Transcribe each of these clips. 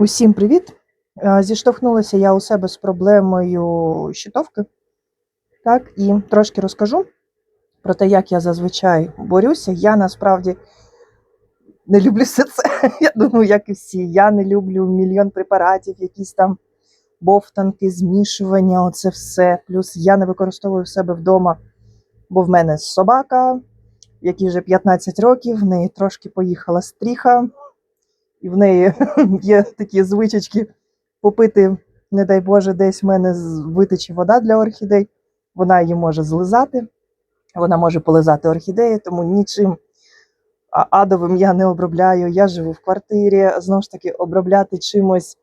Усім привіт! Е, Зіштовхнулася я у себе з проблемою щитовки. Так, і трошки розкажу про те, як я зазвичай борюся. Я насправді не люблю все це. Я думаю, як і всі. Я не люблю мільйон препаратів, якісь там бовтанки, змішування, оце все. Плюс я не використовую в себе вдома, бо в мене собака, якій вже 15 років, в неї трошки поїхала стріха і в неї є такі звичечки попити, не дай Боже, десь в мене витече вода для орхідей. Вона її може злизати, вона може полизати орхідеї, тому нічим адовим я не обробляю. Я живу в квартирі. Знову ж таки, обробляти чимось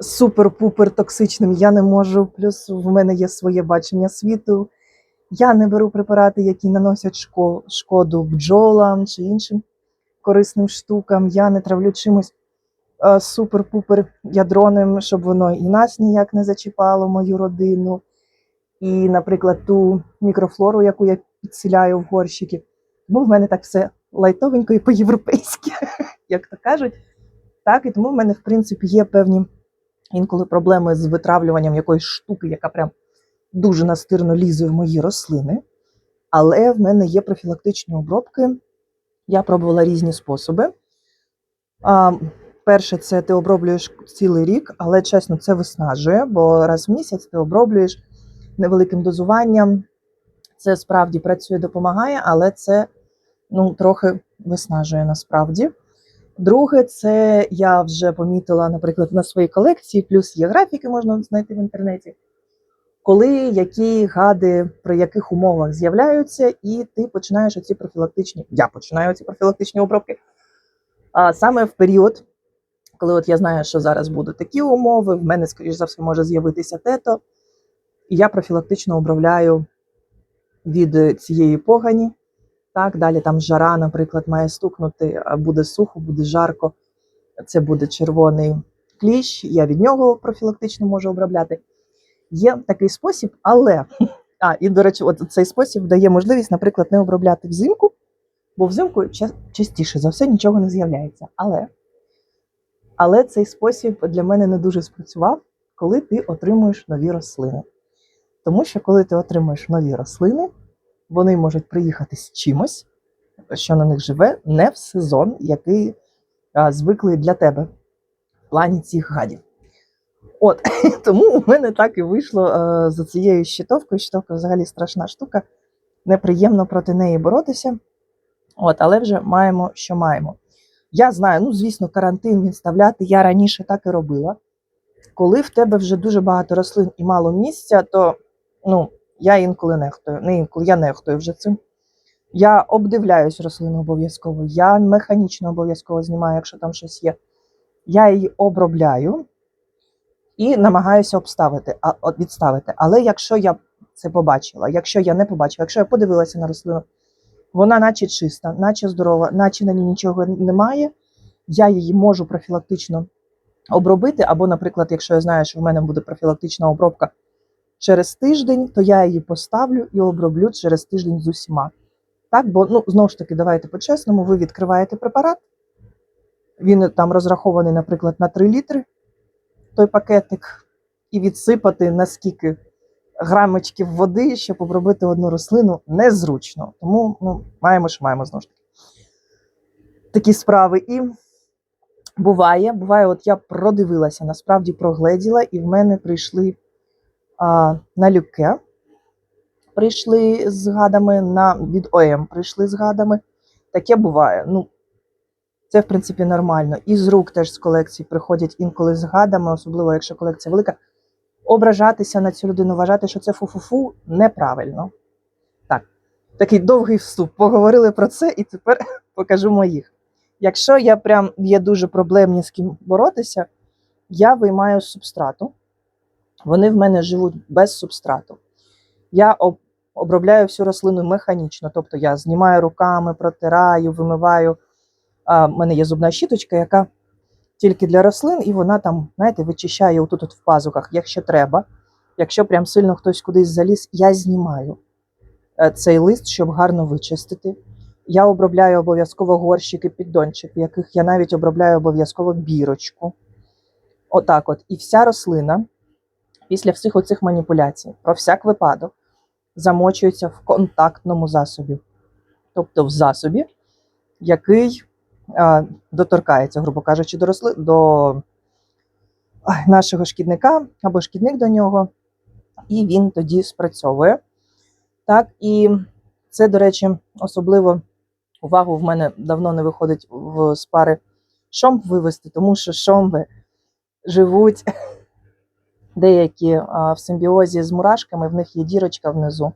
супер-пупер токсичним я не можу. Плюс в мене є своє бачення світу. Я не беру препарати, які наносять шко- шкоду бджолам чи іншим корисним штукам. Я не травлю чимось е, супер-пупер ядроним, щоб воно і нас ніяк не зачіпало, мою родину. І, наприклад, ту мікрофлору, яку я підсіляю в горщики. Тому в мене так все лайтовенько і по-європейськи, як то кажуть. Так, і тому в мене, в принципі, є певні інколи проблеми з витравлюванням якоїсь штуки, яка прям дуже настирно лізе в мої рослини. Але в мене є профілактичні обробки. Я пробувала різні способи. А, перше, це ти оброблюєш цілий рік, але чесно, це виснажує, бо раз в місяць ти оброблюєш невеликим дозуванням. Це справді працює, допомагає, але це ну, трохи виснажує насправді. Друге, це я вже помітила, наприклад, на своїй колекції, плюс є графіки, можна знайти в інтернеті, коли які гади при яких умовах з'являються, і ти починаєш оці профілактичні. Я починаю ці профілактичні обробки. А саме в період, коли от я знаю, що зараз будуть такі умови, в мене, скоріш за все, може з'явитися тето, і я профілактично обробляю від цієї погані. Так, далі там жара, наприклад, має стукнути, буде сухо, буде жарко. Це буде червоний кліщ. Я від нього профілактично можу обробляти. Є такий спосіб, але а, і до речі, от цей спосіб дає можливість, наприклад, не обробляти взимку, бо взимку частіше за все нічого не з'являється. Але, але цей спосіб для мене не дуже спрацював, коли ти отримуєш нові рослини. Тому що коли ти отримуєш нові рослини, вони можуть приїхати з чимось, що на них живе, не в сезон, який а, звиклий для тебе в плані цих гадів. От тому у мене так і вийшло е, за цією щитовкою. Щитовка взагалі страшна штука, неприємно проти неї боротися. От, але вже маємо, що маємо. Я знаю, ну звісно, карантин відставляти я раніше так і робила. Коли в тебе вже дуже багато рослин і мало місця, то ну, я інколи нехтую. Не інколи я нехтую вже цим. Я обдивляюсь рослину обов'язково, я механічно обов'язково знімаю, якщо там щось є. Я її обробляю і намагаюся обставити, відставити. Але якщо я це побачила, якщо я не побачила, якщо я подивилася на рослину, вона наче чиста, наче здорова, наче на ній нічого немає, я її можу профілактично обробити. Або, наприклад, якщо я знаю, що в мене буде профілактична обробка через тиждень, то я її поставлю і оброблю через тиждень з усіма. Так, бо ну знову ж таки, давайте по-чесному, ви відкриваєте препарат. Він там розрахований, наприклад, на 3 літри той пакетик і відсипати наскільки грамочків води, щоб обробити одну рослину, незручно. Тому ну, маємо ж маємо знову ж таки. Такі справи. І буває, буває, от я продивилася, насправді прогледіла, і в мене прийшли а, на люке, прийшли з гадами, на від ОМ прийшли з гадами. Таке буває. Ну, це, в принципі, нормально. І з рук теж з колекції приходять інколи з гадами, особливо якщо колекція велика. Ображатися на цю людину, вважати, що це фу-фу-фу, неправильно. Так, такий довгий вступ. Поговорили про це, і тепер покажу моїх. Якщо я прям є дуже проблемні з ким боротися, я виймаю з субстрату. Вони в мене живуть без субстрату. Я об- обробляю всю рослину механічно, тобто я знімаю руками, протираю, вимиваю. А, в мене є зубна щіточка, яка тільки для рослин, і вона там, знаєте, вичищає отут от в пазухах, якщо треба. Якщо прям сильно хтось кудись заліз, я знімаю е, цей лист, щоб гарно вичистити. Я обробляю обов'язково горщики, піддончик, в яких я навіть обробляю обов'язково бірочку. Отак от. І вся рослина після всіх оцих маніпуляцій, про всяк випадок, замочується в контактному засобі. Тобто в засобі, який доторкається, грубо кажучи, до, до нашого шкідника або шкідник до нього, і він тоді спрацьовує. Так, і це, до речі, особливо увагу в мене давно не виходить в з пари шомб вивести, тому що шомби живуть деякі в симбіозі з мурашками, в них є дірочка внизу,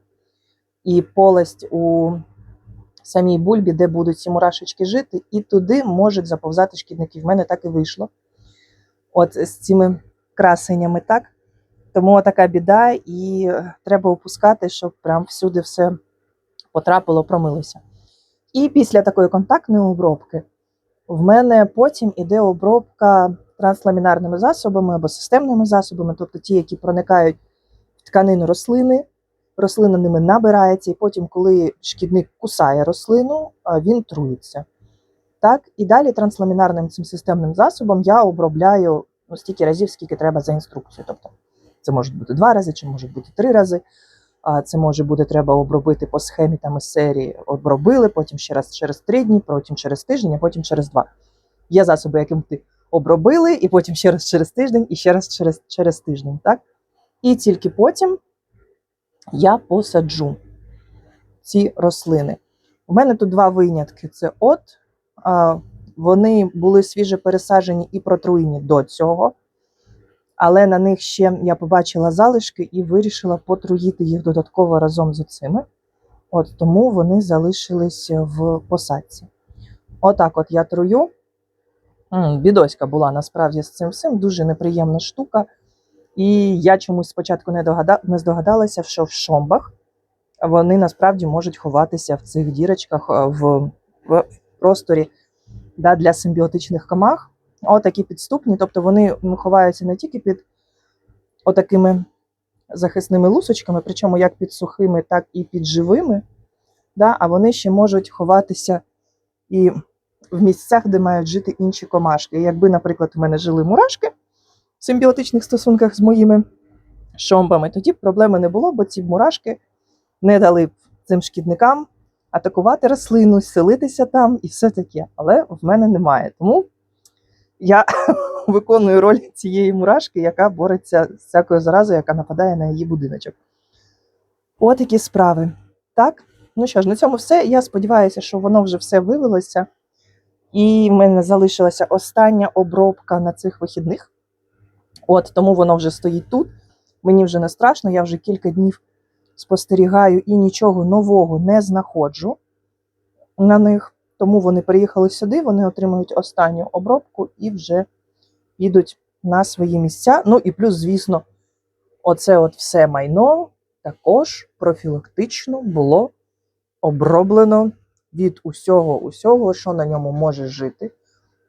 і полость у самій бульбі, де будуть ці мурашечки жити, і туди можуть заповзати шкідники. В мене так і вийшло. От з цими красенями, так. Тому така біда, і е, треба опускати, щоб прям всюди все потрапило, промилося. І після такої контактної обробки в мене потім іде обробка трансламінарними засобами або системними засобами, тобто ті, які проникають в тканину рослини, рослина ними набирається, і потім, коли шкідник кусає рослину, він труїться. Так, і далі трансламінарним цим системним засобом я обробляю ну, стільки разів, скільки треба за інструкцією. Тобто це може бути два рази, чи може бути три рази. А це може бути треба обробити по схемі там із серії. Обробили, потім ще раз через три дні, потім через тиждень, а потім через два. Є засоби, яким ти обробили, і потім ще раз через тиждень, і ще раз через, через тиждень. Так? І тільки потім я посаджу ці рослини. У мене тут два винятки: це от вони були свіже пересаджені і протруєні до цього, але на них ще я побачила залишки і вирішила потруїти їх додатково разом з цими. От тому вони залишились в посадці. Отак, от я трую. Бідоська була насправді з цим всім, дуже неприємна штука. І я чомусь спочатку не, догада... не здогадалася, що в шомбах вони насправді можуть ховатися в цих дірочках е, в, в просторі да, для симбіотичних комах. Отакі підступні, тобто вони ховаються не тільки під отакими захисними лусочками, причому як під сухими, так і під живими, да, а вони ще можуть ховатися і в місцях, де мають жити інші комашки. Якби, наприклад, у мене жили мурашки в симбіотичних стосунках з моїми шомбами, тоді б проблеми не було, бо ці мурашки не дали б цим шкідникам атакувати рослину, селитися там і все таке. Але в мене немає. Тому я виконую роль цієї мурашки, яка бореться з всякою заразою, яка нападає на її будиночок. От такі справи. Так, ну що ж, на цьому все. Я сподіваюся, що воно вже все вивелося. І в мене залишилася остання обробка на цих вихідних. От тому воно вже стоїть тут. Мені вже не страшно, я вже кілька днів спостерігаю і нічого нового не знаходжу на них. Тому вони приїхали сюди, вони отримують останню обробку і вже підуть на свої місця. Ну і плюс, звісно, оце от все майно також профілактично було оброблено від усього, усього, що на ньому може жити.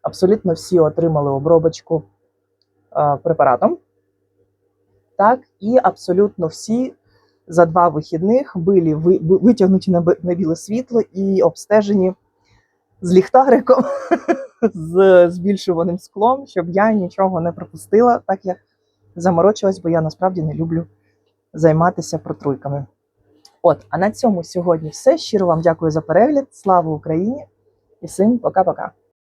Абсолютно всі отримали обробочку препаратом. Так, і абсолютно всі за два вихідних були ви- ви- витягнуті на біле світло і обстежені з ліхтариком, з збільшуваним склом, щоб я нічого не пропустила, так як заморочилась, бо я насправді не люблю займатися протруйками. От, а на цьому сьогодні все. Щиро вам дякую за перегляд. Слава Україні і всім пока-пока.